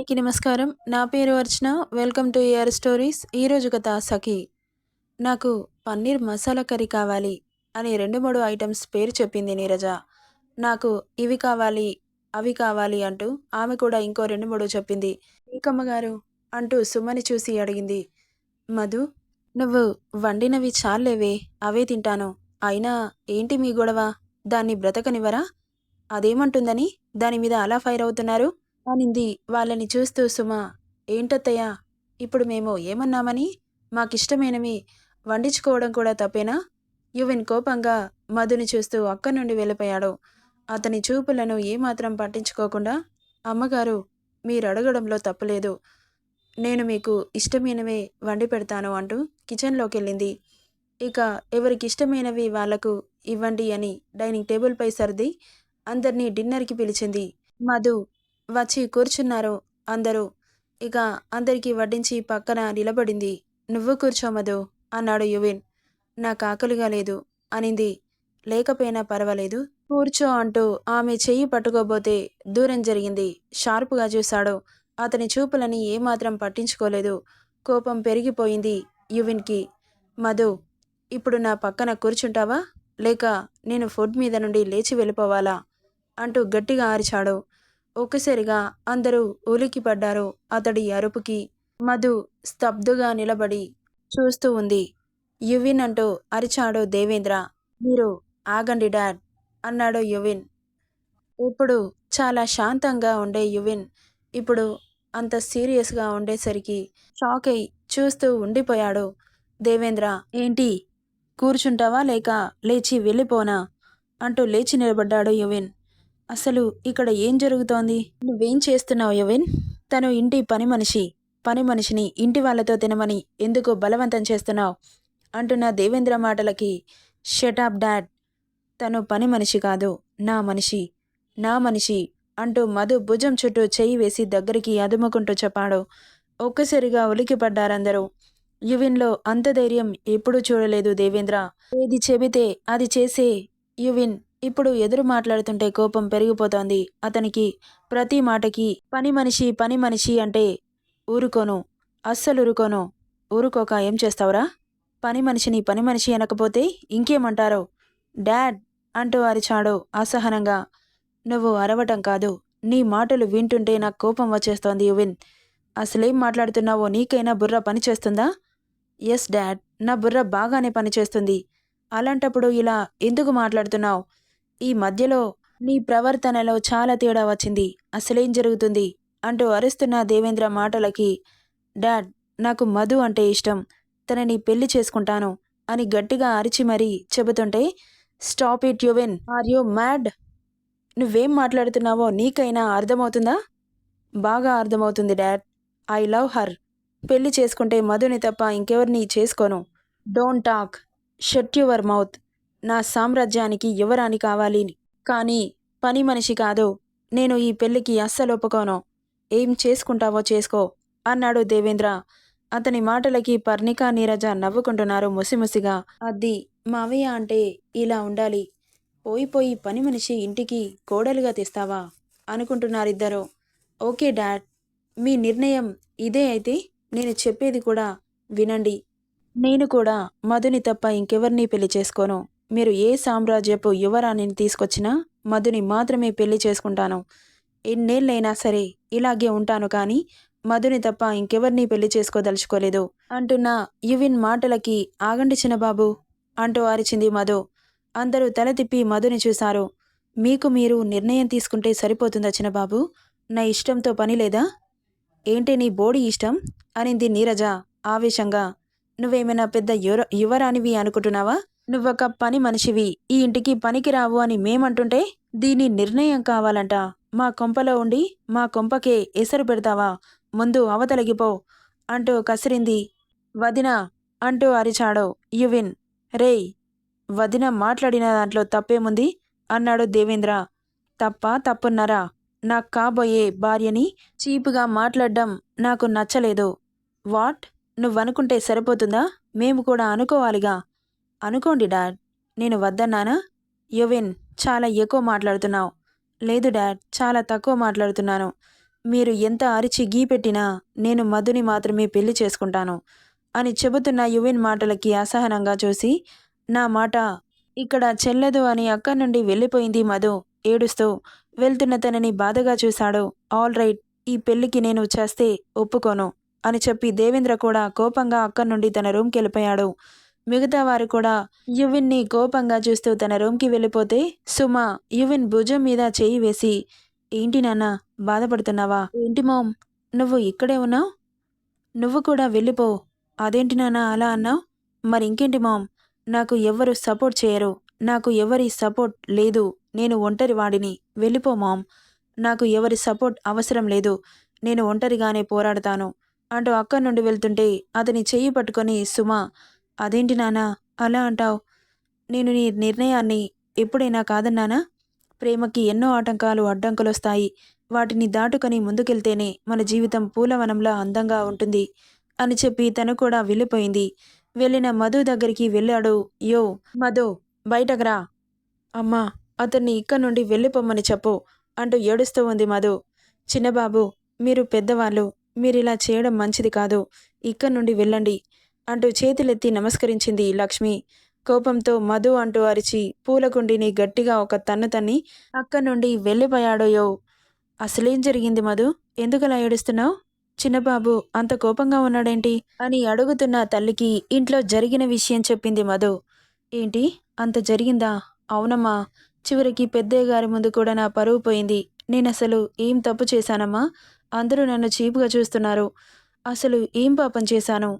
అందరికీ నమస్కారం. నా పేరు అర్చన. వెల్కమ్ టు ఏఆర్ స్టోరీస్. ఈరోజు కథ సఖి. నాకు పన్నీర్ మసాలా కర్రీ కావాలి అని రెండు మూడు ఐటమ్స్ పేరు చెప్పింది నీరజ. నాకు ఇవి కావాలి అవి కావాలి అంటూ ఆమె కూడా ఇంకో రెండు మూడు చెప్పింది. ఇంకమ్మ గారు అంటూ సుమని చూసి అడిగింది. మధు నువ్వు వండినవి చాలేవే అవే తింటాను. అయినా ఏంటి మీ గొడవ? దాన్ని బ్రతకనివ్వరా? అదేమంటుందని దాని మీద అలా ఫైర్ అవుతున్నారు? అనింది వాళ్ళని చూస్తూ సుమా ఏంటత్తయ్యా ఇప్పుడు మేము ఏమన్నామని? మాకిష్టమైనవి వండించుకోవడం కూడా తప్పేనా? యువిన్ కోపంగా మధుని చూస్తూ అక్కడి నుండి వెళ్ళిపోయాడు. అతని చూపులను ఏమాత్రం పట్టించుకోకుండా అమ్మగారు మీరు అడగడంలో తప్పులేదు. నేను మీకు ఇష్టమైనవే వండి పెడతాను అంటూ కిచెన్లోకి వెళ్ళింది ఇక ఎవరికి ఇష్టమైనవి వాళ్ళకు ఇవ్వండి అని డైనింగ్ టేబుల్పై సర్ది అందరినీ డిన్నర్కి పిలిచింది. మధు వచ్చి కూర్చున్నారు. అందరూ. ఇక అందరికీ వడ్డించి పక్కన నిలబడింది. నువ్వు కూర్చో మధు అన్నాడు యువిన్. నాకు ఆకలిగా లేదు అనింది. లేకపోయినా పర్వాలేదు. కూర్చో అంటూ ఆమె చెయ్యి పట్టుకోబోతే దూరం జరిగింది. షార్పుగా చూశాడు. అతని చూపులని ఏమాత్రం పట్టించుకోలేదు. కోపం పెరిగిపోయింది యువిన్కి. మధు ఇప్పుడు నా పక్కన కూర్చుంటావా? లేక నేను ఫుడ్ మీద నుండి లేచి వెళ్ళిపోవాలా? అంటూ గట్టిగా ఆరిచాడు. ఒక్కసారిగా అందరూ ఊలికి పడ్డారు. అతడి అరుపుకి మధు స్తబ్దుగా నిలబడి చూస్తూ ఉంది. యువిన్ అంటూ అరిచాడు దేవేంద్ర. మీరు ఆగండి డాడ్ అన్నాడు యువిన్. ఇప్పుడు చాలా శాంతంగా ఉండే యువిన్ ఇప్పుడు అంత సీరియస్గా ఉండేసరికి షాక్ అయి చూస్తూ ఉండిపోయాడు. దేవేంద్ర ఏంటి? కూర్చుంటావా లేక లేచి వెళ్ళిపోనా? అంటూ లేచి నిలబడ్డాడు యువిన్. అసలు ఇక్కడ ఏం జరుగుతోంది? నువ్వేం చేస్తున్నావు యువిన్? తను ఇంటి పని మనిషి పని మనిషిని ఇంటి వాళ్ళతో తినమని ఎందుకు బలవంతం చేస్తున్నావు? అంటున్న దేవేంద్ర మాటలకి షటాప్ డాడ్ తను పని మనిషి కాదు నా మనిషి నా మనిషి అంటూ మధు భుజం చుట్టూ చెయ్యి వేసి దగ్గరికి అదుముకుంటూ చెప్పాడు. ఒక్కసారిగా ఉలికిపడ్డారందరూ యువిన్లో అంత ధైర్యం ఎప్పుడూ చూడలేదు దేవేంద్ర. ఏది చెబితే అది చేసే యువిన్ ఇప్పుడు ఎదురు మాట్లాడుతుంటే కోపం పెరిగిపోతోంది. అతనికి ప్రతి మాటకి పని మనిషి పని మనిషి అంటే ఊరుకోను. అస్సలు ఊరుకోను. ఊరుకోక ఏం చేస్తావురా? పని మనిషిని పని మనిషి అనకపోతే ఇంకేమంటారో? డాడ్! అంటూ అరిచాడు అసహనంగా. నువ్వు అరవటం కాదు. నీ మాటలు వింటుంటే నాకు కోపం వచ్చేస్తోంది యువిన్. అసలేం మాట్లాడుతున్నావో? నీకైనా బుర్ర పనిచేస్తుందా ఎస్ డాడ్. నా బుర్ర బాగానే పనిచేస్తుంది అలాంటప్పుడు ఇలా ఎందుకు మాట్లాడుతున్నావు? ఈ మధ్యలో నీ ప్రవర్తనలో చాలా తేడా వచ్చింది. అసలేం జరుగుతుంది? అంటూ అరుస్తున్న దేవేంద్ర మాటలకి డాడ్ నాకు మధు అంటే ఇష్టం. తనని పెళ్ళి చేసుకుంటాను అని గట్టిగా అరిచి మరీ చెబుతుంటే stop it యువెన్. Are you mad? నువ్వేం మాట్లాడుతున్నావో నీకైనా అర్థమవుతుందా? బాగా అర్థమవుతుంది డాడ్. I love her. పెళ్ళి చేసుకుంటే మధుని తప్ప ఇంకెవరిని చేసుకోను. Don't talk. Shut your mouth. నా సామ్రాజ్యానికి యువరాని కావాలి? కానీ పని మనిషి కాదు. నేను ఈ పెళ్ళికి అస్సలు ఒప్పుకోను. ఏం చేసుకుంటావో చేసుకో అన్నాడు దేవేంద్ర. అతని మాటలకి పర్ణిక నీరజ నవ్వుకుంటున్నారు ముసిముసిగా. అద్ది మావయ్య అంటే ఇలా ఉండాలి. పోయిపోయి పని మనిషి ఇంటికి కోడలుగా తెస్తావా? అనుకుంటున్నారిద్దరూ. Okay dad. మీ నిర్ణయం ఇదే అయితే నేను చెప్పేది కూడా వినండి. నేను కూడా మధుని తప్ప ఇంకెవరిని పెళ్ళి చేసుకోను. మీరు ఏ సామ్రాజ్యపు యువరాణిని తీసుకొచ్చినా మధుని మాత్రమే పెళ్ళి చేసుకుంటాను. ఎన్నేళ్ళైనా సరే ఇలాగే ఉంటాను కానీ మధుని తప్ప ఇంకెవరిని పెళ్ళి చేసుకోదలుచుకోలేదు. అంటున్న యువిన్ మాటలకి ఆగండి చిన్నబాబు! అంటూ అరిచింది మధు. అందరూ తల తిప్పి మధుని చూశారు. మీకు మీరు నిర్ణయం తీసుకుంటే సరిపోతుందా చిన్నబాబు? నా ఇష్టంతో పని లేదా? ఏంటి నీ బోడి ఇష్టం? అనింది నీరజ ఆవేశంగా. నువ్వేమైనా పెద్ద యువ యువరానివి అనుకుంటున్నావా? నువ్వొక పని మనిషివి ఈ ఇంటికి పనికి రావు అని మేమంటుంటే దీని నిర్ణయం కావాలంట. మా కొంపలో ఉండి మా కొంపకే ఎసరు పెడతావా? ముందు అవతలగిపో అంటూ కసిరింది వదిన అంటూ అరిచాడు యువిన్. రేయ్ వదిన మాట్లాడిన దాంట్లో తప్పేముంది? అన్నాడు దేవేంద్ర. తప్ప తప్పున్నారా? నాకు కాబోయే భార్యని చీపుగా మాట్లాడడం నాకు నచ్చలేదు. వాట్? నువ్వనుకుంటే సరిపోతుందా? మేము కూడా అనుకోవాలిగా. అనుకోండి డాడ్. నేను వద్దన్నానా? యువిన్ చాలా ఎక్కువ మాట్లాడుతున్నావు. లేదు డాడ్. చాలా తక్కువ మాట్లాడుతున్నాను. మీరు ఎంత అరిచి గీ పెట్టినా నేను మధుని మాత్రమే పెళ్ళి చేసుకుంటాను అని చెబుతున్న యువిన్ మాటలకి అసహనంగా చూసి నా మాట ఇక్కడ చెల్లదు అని అక్కడి నుండి వెళ్ళిపోయింది మధు. ఏడుస్తూ వెళ్తున్న తనని బాధగా చూశాడు. ఆల్ రైట్ ఈ పెళ్ళికి నేను చేస్తే ఒప్పుకోను అని చెప్పి దేవేంద్ర కూడా కోపంగా అక్కడి నుండి తన రూమ్కి వెళ్ళిపోయాడు. మిగతా వారు కూడా యువిన్ని కోపంగా చూస్తూ తన రూమ్కి వెళ్ళిపోతే సుమ యువిన్ భుజం మీద చేయి వేసి ఏంటి నాన్న బాధపడుతున్నావా? ఏంటి మామ్? నువ్వు ఇక్కడే ఉన్నావు? నువ్వు కూడా వెళ్ళిపో. అదేంటి నాన్న అలా అన్నావు? మరి ఇంకేంటి మామ్? నాకు ఎవ్వరు సపోర్ట్ చేయరు. నాకు ఎవరి సపోర్ట్ లేదు. నేను ఒంటరి వాడిని. వెళ్ళిపో మామ్. నాకు ఎవరి సపోర్ట్ అవసరం లేదు. నేను ఒంటరిగానే పోరాడతాను. అంటూ అక్కడి నుండి వెళ్తుంటే అతని చెయ్యి పట్టుకొని సుమ అదేంటి నానా అలా అంటావు. నేను నీ నిర్ణయాన్ని ఎప్పుడైనా కాదన్నానా? ప్రేమకి ఎన్నో ఆటంకాలు అడ్డంకులు వస్తాయి వాటిని దాటుకొని ముందుకెళ్తేనే మన జీవితం పూలవనంలా అందంగా ఉంటుంది అని చెప్పి తను కూడా వెళ్ళిపోయింది. వెళ్ళిన మధు దగ్గరికి వెళ్ళాడు. యో మధు బయటకురా అమ్మా అతన్ని ఇక్కడి నుండి వెళ్ళిపోమ్మని చెప్పు అంటూ ఏడుస్తూ ఉంది మధు. చిన్నబాబు మీరు పెద్దవాళ్ళు మీరిలా చేయడం మంచిది కాదు. ఇక్కడి నుండి వెళ్ళండి. అంటూ చేతులెత్తి నమస్కరించింది లక్ష్మి. కోపంతో మధు అంటూ అరిచి పూలకుండిని గట్టిగా ఒక తన్ను తన్ని అక్కడి నుండి వెళ్ళిపోయాడోయో అసలేం జరిగింది మధు? ఎందుకలా ఏడుస్తున్నావు? చిన్నబాబు అంత కోపంగా ఉన్నాడేంటి? అని అడుగుతున్న తల్లికి ఇంట్లో జరిగిన విషయం చెప్పింది మధు. ఏంటి? అంత జరిగిందా? అవునమ్మా. చివరికి పెద్దయ్య గారి ముందు కూడా నా పరువు పోయింది. నేను అసలు ఏం తప్పు చేశానమ్మా? అందరూ నన్ను చీపుగా చూస్తున్నారు. అసలు ఏం పాపం చేశాను?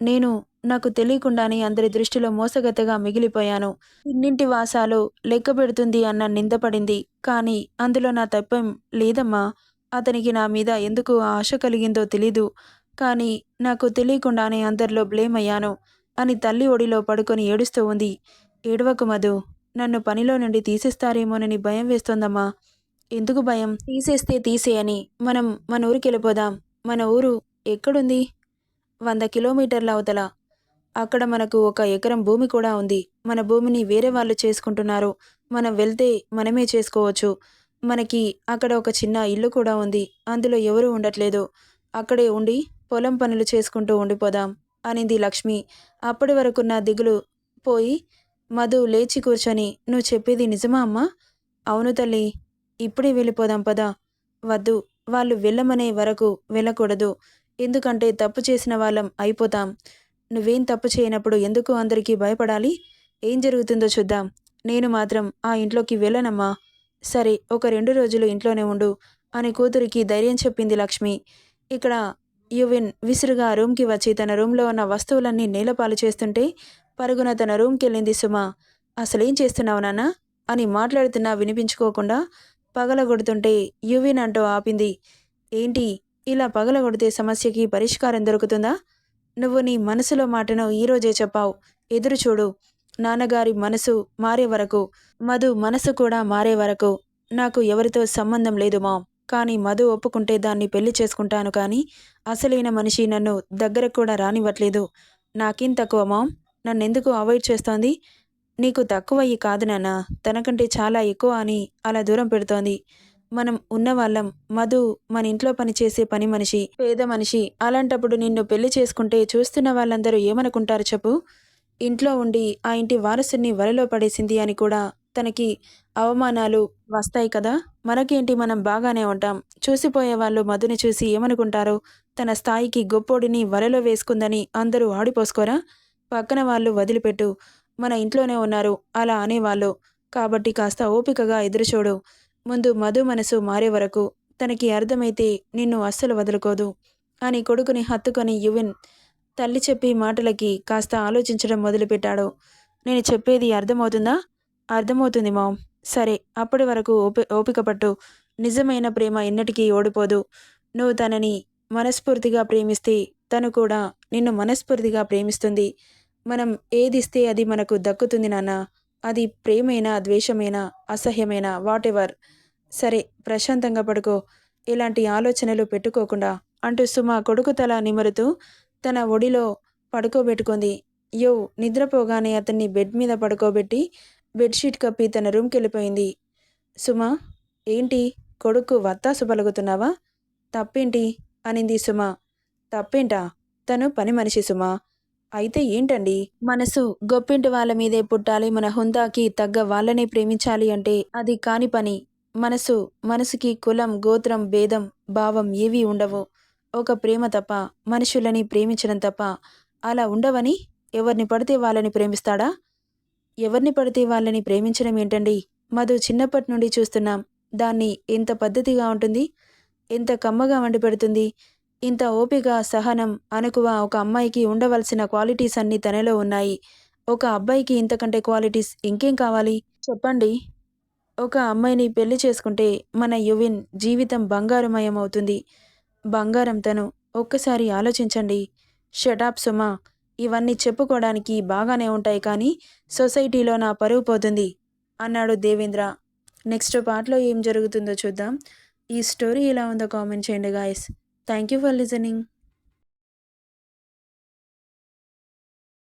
నేను నాకు తెలియకుండానే అందరి దృష్టిలో మోసగతగా మిగిలిపోయాను. ఇన్నింటి వాసాలు లెక్క పెడుతుంది అన్న నిందపడింది కానీ అందులో నా తప్పేం లేదమ్మా. అతనికి నా మీద ఎందుకు ఆశ కలిగిందో తెలీదు. కానీ నాకు తెలియకుండానే అందరిలో బ్లేమ్ అయ్యాను అని తల్లి ఒడిలో పడుకొని ఏడుస్తూ ఉంది. ఏడవకు మధు నన్ను పనిలో నుండి తీసేస్తారేమోనని భయం వేస్తోందమ్మా. ఎందుకు భయం? తీసేస్తే తీసేయని. మనం మన ఊరికి వెళ్ళిపోదాం. మన ఊరు ఎక్కడుంది? వంద కిలోమీటర్ల అవతల. అక్కడ మనకు ఒక ఎకరం భూమి కూడా ఉంది. మన భూమిని వేరే వాళ్ళు చేసుకుంటున్నారు. మనం వెళ్తే మనమే చేసుకోవచ్చు. మనకి అక్కడ ఒక చిన్న ఇల్లు కూడా ఉంది. అందులో ఎవరు ఉండట్లేదు. అక్కడే ఉండి పొలం పనులు చేసుకుంటూ ఉండిపోదాం అనింది లక్ష్మి. అప్పటి వరకున్న దిగులు పోయి మధు లేచి కూర్చొని నువ్వు చెప్పేది నిజమా అమ్మా? అవును తల్లి. ఇప్పుడే వెళ్ళిపోదాం పదా. వద్దు. వాళ్ళు వెళ్ళమనే వరకు వెళ్ళకూడదు. ఎందుకంటే తప్పు చేసిన వాళ్ళం అయిపోతాం. నువ్వేం తప్పు చేయనప్పుడు ఎందుకు అందరికీ భయపడాలి? ఏం జరుగుతుందో చూద్దాం. నేను మాత్రం ఆ ఇంట్లోకి వెళ్ళనమ్మా. సరే ఒక రెండు రోజులు ఇంట్లోనే ఉండు అని కూతురికి ధైర్యం చెప్పింది లక్ష్మి. ఇక్కడ యువిన్ విసురుగా రూమ్కి వచ్చి తన రూమ్లో ఉన్న వస్తువులన్నీ నేలపాలు చేస్తుంటే పరుగున తన రూమ్కి వెళ్ళింది సుమ. అసలేం చేస్తున్నావు నాన్న? అని మాట్లాడుతున్నా వినిపించుకోకుండా పగలగొడుతుంటే యువిన్ అంటూ ఆపింది. ఏంటి? ఇలా పగలగొడితే సమస్యకి పరిష్కారం దొరుకుతుందా? నువ్వు నీ మనసులో మాటను ఈరోజే చెప్పావు. ఎదురు చూడు. నాన్నగారి మనసు మారే వరకు మధు మనసు కూడా మారే వరకు నాకు ఎవరితో సంబంధం లేదు మామ్. కానీ మధు ఒప్పుకుంటే దాన్ని పెళ్ళి చేసుకుంటాను కానీ అసలైన మనిషి నన్ను దగ్గరకు కూడా రానివ్వట్లేదు. నాకేం తక్కువ మామ్? నన్నెందుకు అవాయిడ్ చేస్తోంది? నీకు తక్కువ ఈ కాదు నాన్న. తనకంటే చాలా ఎక్కువ అని అలా దూరం పెడుతోంది. మనం ఉన్నవాళ్ళం. మధు మన ఇంట్లో పనిచేసే పని మనిషి పేద మనిషి అలాంటప్పుడు నిన్ను పెళ్ళి చేసుకుంటే చూస్తున్న వాళ్ళందరూ ఏమనుకుంటారు చెప్పు? ఇంట్లో ఉండి ఆ ఇంటి వారసుని వలలో పడేసింది అని కూడా తనకి అవమానాలు వస్తాయి కదా? మనకేంటి మనం బాగానే ఉంటాం. చూసిపోయే వాళ్ళు మధుని చూసి ఏమనుకుంటారు తన స్థాయికి గొప్పోడిని వలలో వేసుకుందని అందరూ ఆడిపోసుకోరా? పక్కన వాళ్ళు వదిలిపెట్టు. మన ఇంట్లోనే ఉన్నారు. అలా అనేవాళ్ళు. కాబట్టి కాస్త ఓపికగా ఎదురుచూడు. ముందు మధు మనసు మారే వరకు తనకి అర్థమైతే నిన్ను అస్సలు వదులుకోదు అని కొడుకుని హత్తుకొని యువిన్ తల్లి చెప్పి మాటలకి కాస్త ఆలోచించడం మొదలుపెట్టాడు. నేను చెప్పేది అర్థమవుతుందా? అర్థమవుతుంది మామ్. సరే అప్పటి వరకు ఓపి ఓపిక పట్టు. నిజమైన ప్రేమ ఎన్నటికీ ఓడిపోదు. నువ్వు తనని మనస్ఫూర్తిగా ప్రేమిస్తే తను కూడా నిన్ను మనస్ఫూర్తిగా ప్రేమిస్తుంది. మనం ఏదిస్తే అది మనకు దక్కుతుంది నాన్న. అది ప్రేమైనా ద్వేషమైనా అసహ్యమైనా వాట్ ఎవర్ సరే ప్రశాంతంగా పడుకో. ఇలాంటి ఆలోచనలు పెట్టుకోకుండా అంటూ సుమ కొడుకు తల నిమరుతూ తన ఒడిలో పడుకోబెట్టుకుంది. యో నిద్రపోగానే అతన్ని బెడ్ మీద పడుకోబెట్టి బెడ్షీట్ కప్పి తన రూమ్కి వెళ్ళిపోయింది సుమ ఏంటి? కొడుకు వత్తాసు పలుకుతున్నావా? తప్పేంటి? అనింది సుమ. తప్పేంటా? తను పని మనిషి సుమ. అయితే ఏంటండి? మనసు గొప్పింటి వాళ్ళ మీదే పుట్టాలి మన హుందాకి తగ్గ వాళ్ళనే ప్రేమించాలి అంటే అది కాని పని. మనసు మనసుకి కులం గోత్రం భేదం భావం ఏవీ ఉండవు. ఒక ప్రేమ తప్ప మనుషులని ప్రేమించడం తప్ప అలా ఉండవని ఎవరిని పడితే వాళ్ళని ప్రేమిస్తాడా? ఎవరిని పడితే వాళ్ళని ప్రేమించడం ఏంటండి? మధు చిన్నప్పటి నుండి చూస్తున్నాం. దాన్ని ఎంత పద్ధతిగా ఉంటుంది? ఎంత కమ్మగా వండి పెడుతుంది? ఇంత ఓపిక సహనం అనుకువ ఒక అమ్మాయికి ఉండవలసిన క్వాలిటీస్ అన్నీ తనలో ఉన్నాయి. ఒక అబ్బాయికి ఇంతకంటే క్వాలిటీస్ ఇంకేం కావాలి? చెప్పండి. ఒక అమ్మాయిని పెళ్ళి చేసుకుంటే మన యువిన్ జీవితం బంగారుమయం అవుతుంది బంగారం తను ఒక్కసారి ఆలోచించండి. షటాప్ సుమా ఇవన్నీ చెప్పుకోవడానికి బాగానే ఉంటాయి కానీ సొసైటీలో నా పరువు పోతుంది అన్నాడు దేవేంద్ర. నెక్స్ట్ పార్ట్లో ఏం జరుగుతుందో చూద్దాం. ఈ స్టోరీ ఎలా ఉందో కామెంట్ చేయండి guys. Thank you for listening.